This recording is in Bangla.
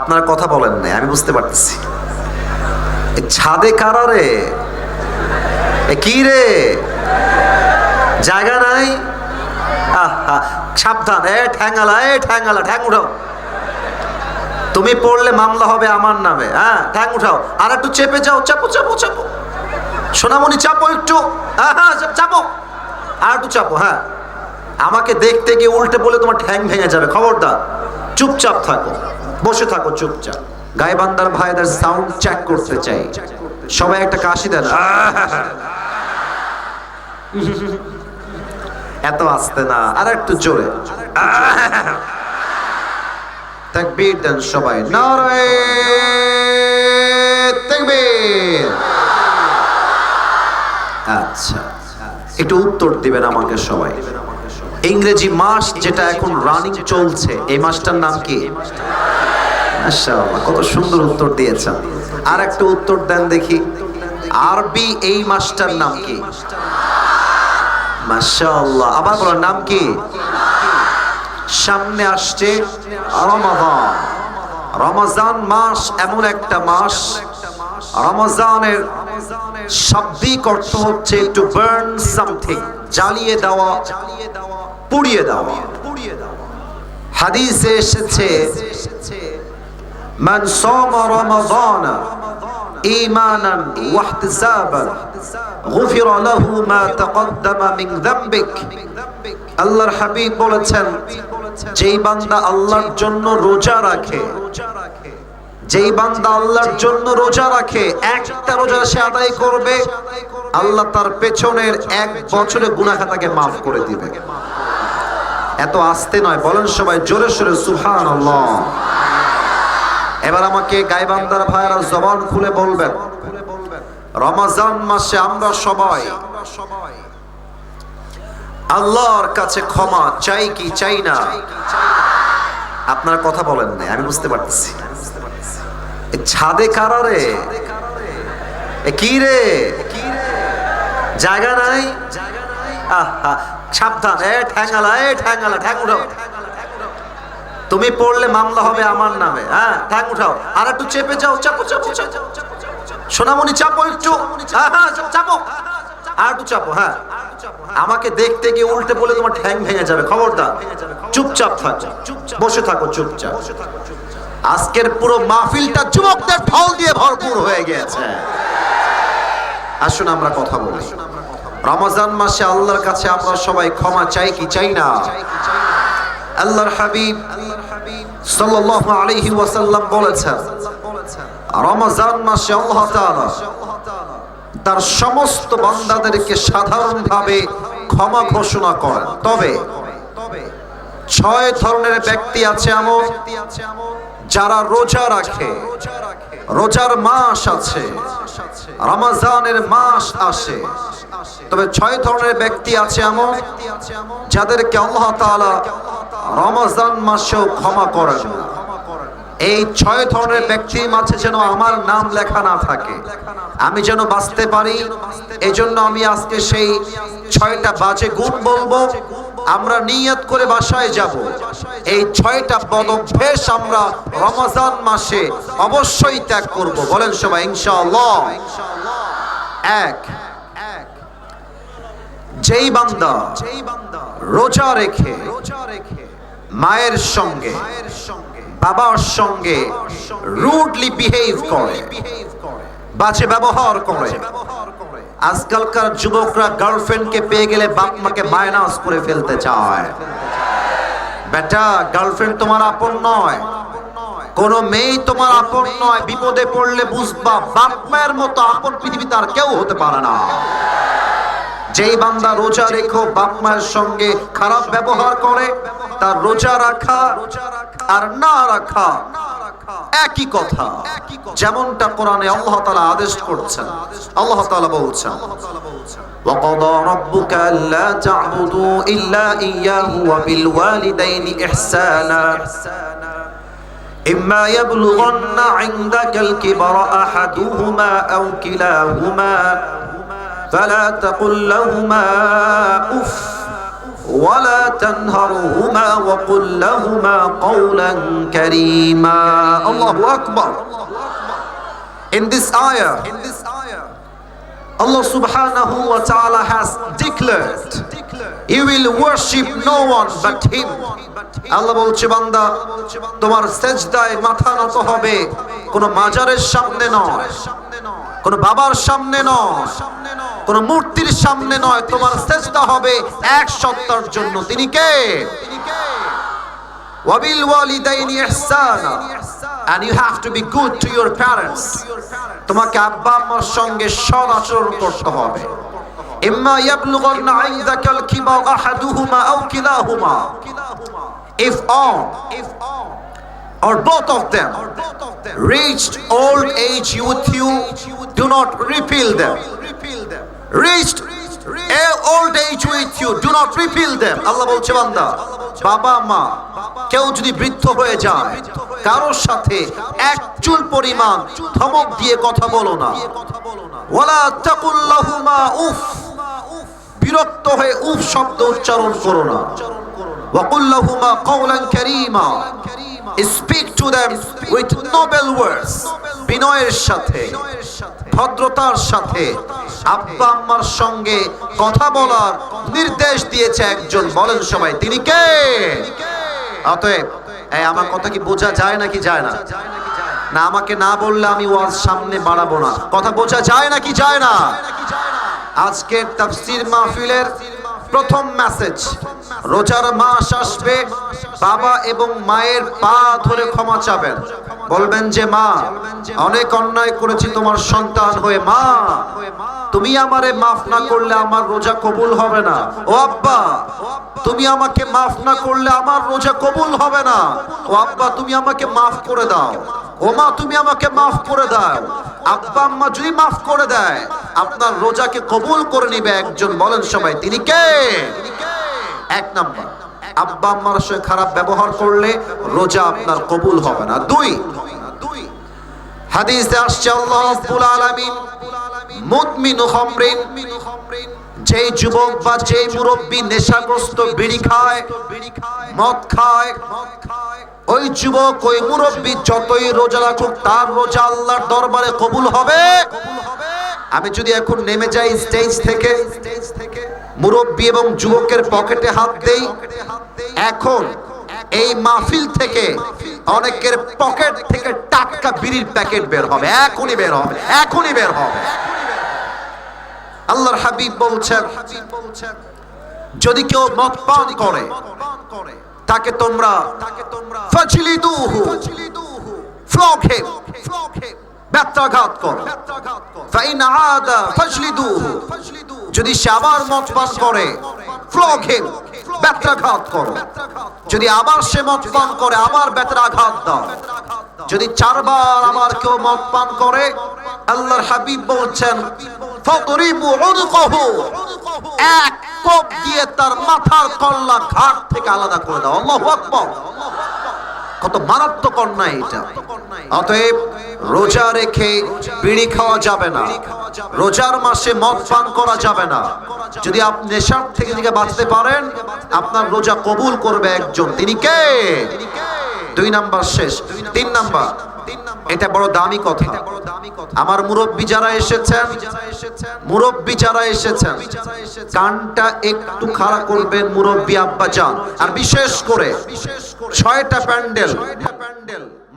আপনারা কথা বলেন না আমি বুঝতে পারতেছি। ছাদে কারারে এ কি রে? জায়গা নাই? সাবধান, এ ঠ্যাঙ্গালা এ ঠ্যাঙ্গালা, ঠ্যাং উঠাও। তুমি পড়লে মামলা হবে আমার নামে হ্যাঁ ঠ্যাং উঠাও। আর একটু চেপে যাও, চাপো চাপো চাপো। সোনামণি, চাপো একটু। হ্যাঁ চাপো। আর একটু চাপো হ্যাঁ। আমাকে দেখতে গিয়ে উল্টে বলে তোমার ঠ্যাং ভেঙে যাবে, খবরদার। চুপচাপ থাকো। বসে থাকো চুপচাপ। গাইবান্দার ভাইদের সাউন্ড চেক করতে চাই। সবাই একটা কাশি দেন। এত আসতে না, আর একটু জোরে। তাকবীর দেন সবাই। নারে তাকবীর। আচ্ছা একটু উত্তর দিবেন আমাকে সবাই। ইংরেজি মাস যেটা এখন রানিং চলছে, এই মাসটার নাম কি? কত সুন্দর উত্তর দিয়েছেন। আর একটা উত্তর দেন দেখি। আরবি এই মাসটার নাম কি? মাশাআল্লাহ, আবার বলার নাম কি? সামনে আসছে রমাদান। রমজান মাস এমন একটা মাস। রমজানের শাব্দিক অর্থ হচ্ছে টু বার্ন সামথিং জ্বালিয়ে দেওয়া, পুড়িয়ে দেওয়া। হাদিসে এসেছে মান সামা রমাদান ঈমানান ওয়া ইহতিসাবান غفر له ما تقدم من ذنبك আল্লাহর হাবিব বলেছেন যেই বান্দা আল্লাহর জন্য রোজা রাখে যেই বান্দা আল্লাহর জন্য রোজা রাখে একটা রোজা সে আদায় করবে আল্লাহ তার পেছনের এক বছরে গুনাহ খাতাকে মাফ করে দিবে এত আস্তে নয় বলেন সবাই জোরে সোরে সুহান এবার আমাকে গাইবান্দার ভাইয়েরা জবান খুলে বলবেন। রমাজান মাসে আমরা সবাই আল্লাহর কাছে ক্ষমা চাই কি চাই না? আপনারা কথা বলেন না আমি বুঝতে পারতেছি। ছাদে কারারে কি রে? জায়গা নাই? আহা, সাবধান এ ঠ্যাঙ্গালা এ ঠ্যাঙ্গালা ঠ্যাং তুমি পড়লে মামলা হবে আমার নামে। হ্যাঁ ঠ্যাং উঠাও। আর একটু চেপে যাও, চাপো চাপো সোনামণি, চাপো একটু। হ্যাঁ হ্যাঁ চাপো আর একটু চাপো হ্যাঁ। আমাকে দেখতে গিয়ে উল্টে বলে তোমার ঠ্যাং ভেঙে যাবে। খবরদার। চুপচাপ বসে থাকো, চুপচাপ। আজকের পুরো মাহফিলটা যুবকদের ঢল দিয়ে ভরপুর হয়ে গেছে আসুন আমরা কথা বলি। রমজান মাসে আল্লাহর কাছে আমরা সবাই ক্ষমা চাই কি চাই না? আল্লাহর হাবিব সাল্লাল্লাহু আলাইহি ওয়াসাল্লাম বলেছেন, রমজান মাসে আল্লাহ তাআলা তার সমস্ত বান্দাদেরকে সাধারণভাবে ক্ষমা ঘোষণা করেন। তবে ছয় ধরনের ব্যক্তি আছে এমন যারা রোজা রাখে, রোজার মাস আছে, রমাজানের মাস আসে। তবে ছয় ধরনের ব্যক্তি আছে এমন যাদেরকে আল্লাহ তাআলা রমজান মাসেও ক্ষমা করেন না। এই ছয় ধরনের ব্যক্তির মাঝে যেন আমার নাম লেখা না থাকে। আমি যেন বাঁচতে পারি, এজন্য আমি আজকে সেই ছয়টা বাজে গুণ বলব, আমরা নিয়ত করে বাসায় যাব। এই ছয়টা পদভ্যাস আমরা রমজান মাসে অবশ্যই ত্যাগ করব। বলেন সবাই, ইনশাআল্লাহ। এক, যেই বান্দা রোজা রেখে রোজা রেখে মায়ের সঙ্গে, বাবার সঙ্গে রুডলি বিহেভ করে, বাজে ব্যবহার করে। আজকালকার যুবকরা গার্লফ্রেন্ডকে পেয়ে গেলে বাপ মাকে মাইনাস করে ফেলতে চায়। বেটা গার্লফ্রেন্ড তোমার আপন নয়। কোন মেয়ে তোমার আপন নয়। বিপদে পড়লে বুঝবা, বাপ মায়ের মতো আপন পৃথিবীতে আর কেউ হতে পারে না। যেই বান্দা রোজা রেখো, বাপ মায়ের সঙ্গে খারাপ ব্যবহার করে তার রোজা রাখা আর না রাখা একই কথা যেমনটা কোরআনে আল্লাহ তাআলা আদেশ করছেন আল্লাহ তাআলা বলছেন وقضى ربك ألا تعبدوا إلا إياه وبالوالدين إحسانا إما يبلغن عندك الكبر أحدهما أو كلاهما فلا تقل لهما أف ولا تنهرهما وقل لهما قولا كريما الله أكبر In this ayah, in this ayah, Allah subhanahu wa ta'ala has declared, You will worship no one but Him. আল্লাহ বলছে বান্দা তোমার সেজদায় মাথা নত হবে কোন মাজারের সামনে নয় কোন বাবার সামনে নয়, কোন মূর্তির সামনে নয়, তোমার সেজদা হবে এক সত্তার জন্য। তিনি কে? ওয়াবিল ওয়ালিদাইনি ইহসানা। And you have to be good to your parents. তোমাকে আব্বা আম্মার সঙ্গে সৎ আচরণ করতে হবে। ইম্মা ইয়াবলুগান্না ইনদাকাল কিবার আহাদুহুমা আও কিলাহুমা। If all or both of them. Reached old age with you do not repeal them. Reached old age with you do not repeal them. আল্লাহ বলছে, বান্দা, বাবা, মা, কেউ যদি বৃদ্ধ হয়ে যায়, কারোর সাথে এক চুল পরিমাণ ধমক দিয়ে কথা বলো না। ওয়ালা তাকুল্লাহুমা উফ, বিরক্ত হয়ে উফ শব্দ উচ্চারণ করো না। ওয়াকুল্লাহুমা কওলান কারীমা speak to them with noble words বিনয়ের সাথে, ভদ্রতার সাথে। আব্বা আম্মার সঙ্গে কথা বলার নির্দেশ দিয়েছে একজন, বলেন সবাই, তিনি কে? অতএব, এই আমার কথা কি বোঝা যায় নাকি যায় না? না, আমাকে না বললে আমি ওয়াজ সামনে বাড়াবো না। কথা বোঝা যায় নাকি যায় না? আজকের তাফসীর মাহফিলের প্রথম মেসেজ রোজার মাস আসবে, বাবা এবং মায়ের পা ধরে ক্ষমা চাবেন। বলবেন যে, মা, অনেক অন্যায় করেছি তোমার সন্তান হয়ে, মা, তুমি আমারে মাফ না করলে আমার রোজা কবুল হবে না। ও আব্বা, তুমি আমাকে মাফ না করলে আমার রোজা কবুল হবে না। ও আব্বা, তুমি আমাকে মাফ করে দাও। ও মা, তুমি আমাকে মাফ করে দাও। আব্বা, আম্মা যদি মাফ করে দেয়, আপনার রোজাকে কবুল করে নিবে একজন। বলেন সবাই, তিনি কে? এক নাম্বার। আব্বা আম্মার সঙ্গে খারাপ ব্যবহার করলে রোজা আপনার কবুল হবে না। দুই। হাদিসে আসছে, আল্লাহ রাব্বুল আলামিন খামরিন, যেই যুবক বা যেই মুরব্বী নেশাগ্রস্ত বিড়ি খায়, মদ খায়, ওই যুবক, ওই মুরব্বী যতই রোজা রাখুক, তার রোজা আল্লাহর দরবারে কবুল হবে। আমি যদি এখন নেমে যাই স্টেজ থেকে মুরব্বী এবং যুবকের পকেটে হাত দেই এখন এই মাহফিল থেকে অনেকের পকেট থেকে টাটকা বিড়ির প্যাকেট বের হবে এখনই বের হবে এখনই বের হবে। আল্লাহর হাবিব বলছেন যদি কেউ মদ পান করে তাকে তোমরা তাকে ফাজলিদুহু ফ্লগ হিম ব্যত্রাঘাত করো আদা ফাজলিদুহু। যদি সে আবার মদ পান করে ফ্লগ হিম ব্যত্রাঘাত করো। যদি আবার সে মদ পান করে, আবার ব্যত্রাঘাত দাও। যদি চারবার আবার কেউ মদ পান করে, আল্লাহর হাবিব বলছেন এক কোপ দিয়ে তার মাথার কল্লা ঘাট থেকে আলাদা করে দাও। আল্লাহু আকবার। কত মারাত্মক অন্যায় এটা। অতএব রোজা রেখে বিড়ি খাওয়া যাবে না। রোজার মাসে মদ পান করা যাবে না। যদি আপনি নেশার থেকে নিজেকে বাঁচতে পারেন, আপনার রোজা কবুল করবে একজন। তিনি কে? দুই নাম্বার শেষ, তিন নাম্বার। এটা বড় দামি কথা। আমার মুরব্বী যারা এসেছেন, মুরব্বী যারা এসেছেন, কানটা একটু খাড়া করবেন মুরব্বী আব্বা যান আর বিশেষ করে ছয়টা প্যান্ডেল